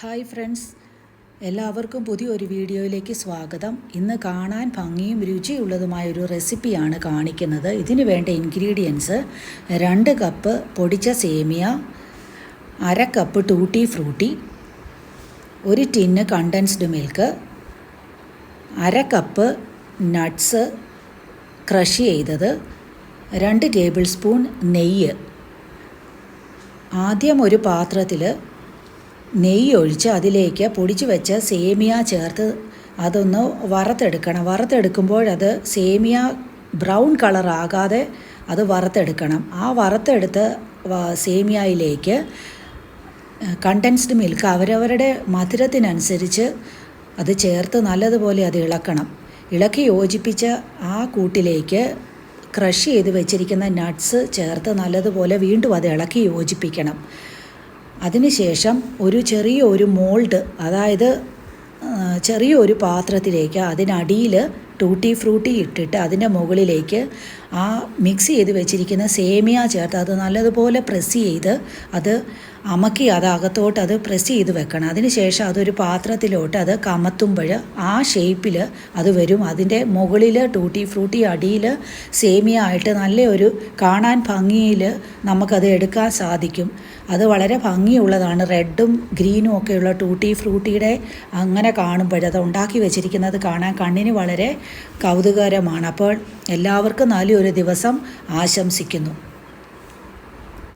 Hi friends. എല്ലാവർക്കും പുതിയൊരു വീഡിയോയിലേക്ക് സ്വാഗതം. ഇന്ന് കാണാൻ ഭംഗിയും രുചിയുള്ളതുമായ ഒരു റെസിപ്പിയാണ് കാണിക്കുന്നത്. ഇതിന് വേണ്ട ഇൻഗ്രീഡിയൻസ് രണ്ട് കപ്പ് പൊടിച്ച സേമിയ അര കപ്പ് ടൂട്ടി ഫ്രൂട്ടി ഒരു ടിന്ന് കണ്ടൻസ്ഡ് മിൽക്ക് അര കപ്പ് നട്ട്സ് ക്രഷ് ചെയ്തത് രണ്ട് ടേബിൾ സ്പൂൺ നെയ്യ്. ആദ്യം ഒരു പാത്രത്തിൽ നെയ്യ് ഒഴിച്ച് അതിലേക്ക് പൊടിച്ചു വെച്ച സേമിയ ചേർത്ത് അതൊന്ന് വറുത്തെടുക്കണം. വറുത്തെടുക്കുമ്പോഴത് സേമിയ ബ്രൗൺ കളർ ആകാതെ അത് വറുത്തെടുക്കണം. ആ വറുത്തെടുത്ത് സേമിയയിലേക്ക് കണ്ടൻസ്ഡ് മിൽക്ക് അവരവരുടെ മധുരത്തിനനുസരിച്ച് അത് ചേർത്ത് നല്ലതുപോലെ അത് ഇളക്കണം. ഇളക്കി യോജിപ്പിച്ച ആ കൂട്ടിലേക്ക് ക്രഷ് ചെയ്ത് വെച്ചിരിക്കുന്ന നട്ട്സ് ചേർത്ത് നല്ലതുപോലെ വീണ്ടും അത് ഇളക്കി യോജിപ്പിക്കണം. അതിനുശേഷം ഒരു ചെറിയ ഒരു മോൾഡ് അതായത് ചെറിയ ഒരു പാത്രത്തിലേക്ക് അതിനടിയിൽ ടൂട്ടി ഫ്രൂട്ടി ഇട്ടിട്ട് അതിന്റെ മുകളിലേക്ക് ആ മിക്സ് ചെയ്ത് വെച്ചിരിക്കുന്ന സേമിയ ചേർത്ത് അത് നല്ലതുപോലെ പ്രസ് ചെയ്ത് അത് അമക്കി അത് അകത്തോട്ട് അത് പ്രസ് ചെയ്ത് വെക്കണം. അതിനുശേഷം അതൊരു പാത്രത്തിലോട്ട് അത് കമത്തുമ്പോൾ ആ ഷേപ്പിൽ അത് വരും. അതിന്റെ മുകളിൽ ടൂട്ടി ഫ്രൂട്ടി അടിയിൽ സേമിയ ആയിട്ട് നല്ലൊരു കാണാൻ ഭംഗിയിൽ നമുക്കത് എടുക്കാൻ സാധിക്കും. അത് വളരെ ഭംഗിയുള്ളതാണ്. റെഡും ഗ്രീനും ഒക്കെയുള്ള ടൂട്ടി ഫ്രൂട്ടിയുടെ അങ്ങനെ കാണുമ്പോൾ അത് ഉണ്ടാക്കി വെച്ചിരിക്കുന്നത് കാണാൻ കണ്ണിന് വളരെ കൗതുകകരമാണ്. അപ്പോൾ എല്ലാവർക്കും നല്ലൊരു ദിവസം ആശംസിക്കുന്നു.